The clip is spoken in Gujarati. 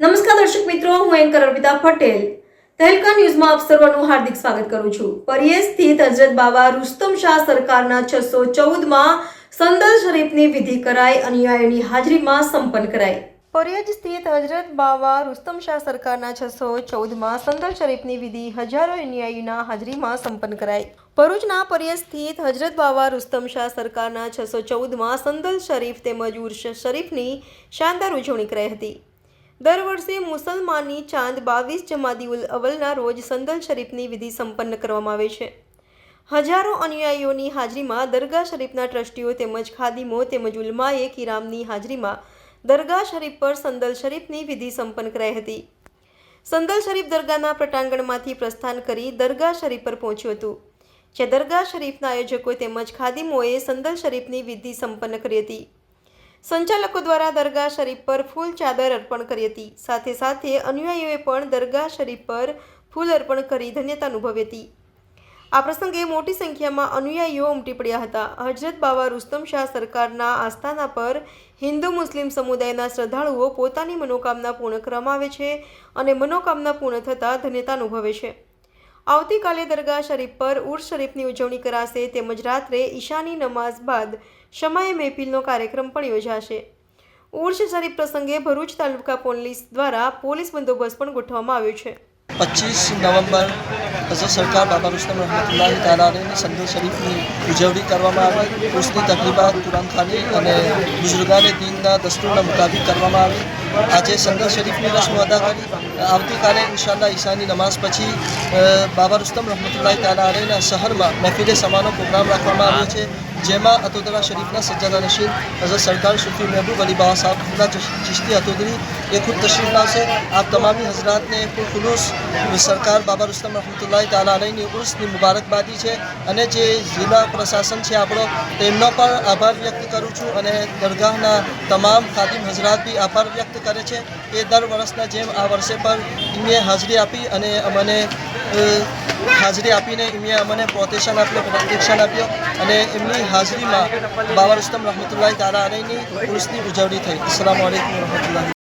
નમસ્કાર દર્શક મિત્રો, હું એન્કર અર્પિતા પટેલ. તહેલકા ન્યૂઝમાં આપ સર્વનું હાર્દિક સ્વાગત કરું છું. પરિયે સ્થિત હજરત બાબા રુસ્તમ શાહ સરકારના છસો ચૌદમાં સંદલ શરીફની વિધિ કરાઈ, અનુયાયીની હાજરીમાં સંપન્ન કરાઈ. પરિયજ સ્થિત હજરત બાબા રુસ્તમ શાહ સરકારના છસો ચૌદમાં સંદલ શરીફની વિધિ હજારો અનુયાયીના હાજરીમાં સંપન્ન કરાઈ. ભરૂચના પરિયજ સ્થિત હજરત બાવા રુસ્તમ શાહ સરકારના છસો ચૌદમાં સંદલ શરીફ તેમજ ઉર્ષ શરીફની શાનદાર ઉજવણી કરાઈ હતી. દર વર્ષે મુસલમાની ચાંદ બાવીસ જમાદી ઉલ અવલના રોજ સંદલ શરીફની વિધિ સંપન્ન કરવામાં આવે છે. હજારો અનુયાયીઓની હાજરીમાં દરગાહ શરીફના ટ્રસ્ટીઓ તેમજ ખાદીમો તેમજ ઉલમાએ કિરામની હાજરીમાં દરગાહ શરીફ પર સંદલ શરીફની વિધિ સંપન્ન કરાઈ હતી. સંદલ શરીફ દરગાહના પ્રટાંગણમાંથી પ્રસ્થાન કરી દરગાહ શરીફ પર પહોંચ્યું હતું જે દરગાહ શરીફના આયોજકો તેમજ ખાદીમોએ સંદલ શરીફની વિધિ સંપન્ન કરી હતી. સંચાલકો દ્વારા દરગાહ શરીફ પર ફૂલ ચાદર અર્પણ કરી હતી. સાથે સાથે અનુયાયીઓએ પણ દરગાહ શરીફ પર ફૂલ અર્પણ કરી ધન્યતા અનુભવી હતી. આ પ્રસંગે મોટી સંખ્યામાં અનુયાયીઓ ઉમટી પડ્યા હતા. હજરત બાબા રુસ્તમ શાહ સરકારના આસ્થાના પર હિન્દુ મુસ્લિમ સમુદાયના શ્રદ્ધાળુઓ પોતાની મનોકામના પૂર્ણ કરવામાં આવે છે અને મનોકામના પૂર્ણ થતાં ધન્યતા અનુભવે છે. આવતીકાલે દરગાહ શરીફ પર ઉર્સ શરીફની ઉજવણી કરાશે તેમજ રાત્રે ઈશાની નમાઝ બાદ શમાએ મહેફિલનો કાર્યક્રમ પણ યોજાશે. ઉર્સ શરીફ પ્રસંગે ભરૂચ તાલુકા પોલીસ દ્વારા પોલીસ બંદોબસ્ત પણ ગોઠવવામાં આવ્યો છે. પચીસ નવેમ્બર હઝરત સરકાર બાબા રુસ્તમ રહમતુલ્લાહ તાલાની સંદલ શરીફની ઉજવણી કરવામાં આવી. ઉર્સની તકલીફાત કુરાન ખાની અને બુઝુર્ગાને દીનના દસ્તુરના મુતાબિક કરવામાં આવી. આજે સંદલ શરીફની રસ્મ અદા કરી. આવતીકાલે ઇન્શાલ્લાહ ઈશાની નમાઝ પછી બાબા રુસ્તમ રહમતુલ્લાહ તાલાના શહેરમાં મહેફિલે સમાનો પ્રોગ્રામ રાખવામાં આવ્યો છે, જેમાં અતોદરા શરીફના સજ્જાદા નશીન હઝરત સરકાર સુફી મહેબૂબ અલી બાબા સાહેબ ચિશ્તી અતોદરી એ ખુદ તશરીફ લાવશે આપ તમામી હઝરાતને ખુલૂસ સરકાર બાબા રુસ્તમ રહમતુલ્લાહ તાલા અલહીની ઉર્સની મુબારકબાદી છે અને જે જિલ્લા પ્રશાસન છે આપણો તેમનો પણ આભાર વ્યક્ત કરું છું અને દરગાહના તમામ ખાદિમ હઝરાત બી આભાર વ્યક્ત કરે છે એ દર વર્ષના જેમ આ વર્ષે પણ એમને હાજરી આપી અને અમને હાજરી આપીને એમને અમને પ્રોટેશન આપ્યો પ્રોટેક્શન આપ્યો અને એમની હાજરીમાં બાબા રુસ્તમ રહમતુલ્લાહ તારા અલહીની ઉર્સની ઉજવણી થઈ અસલામ વાલેકુમ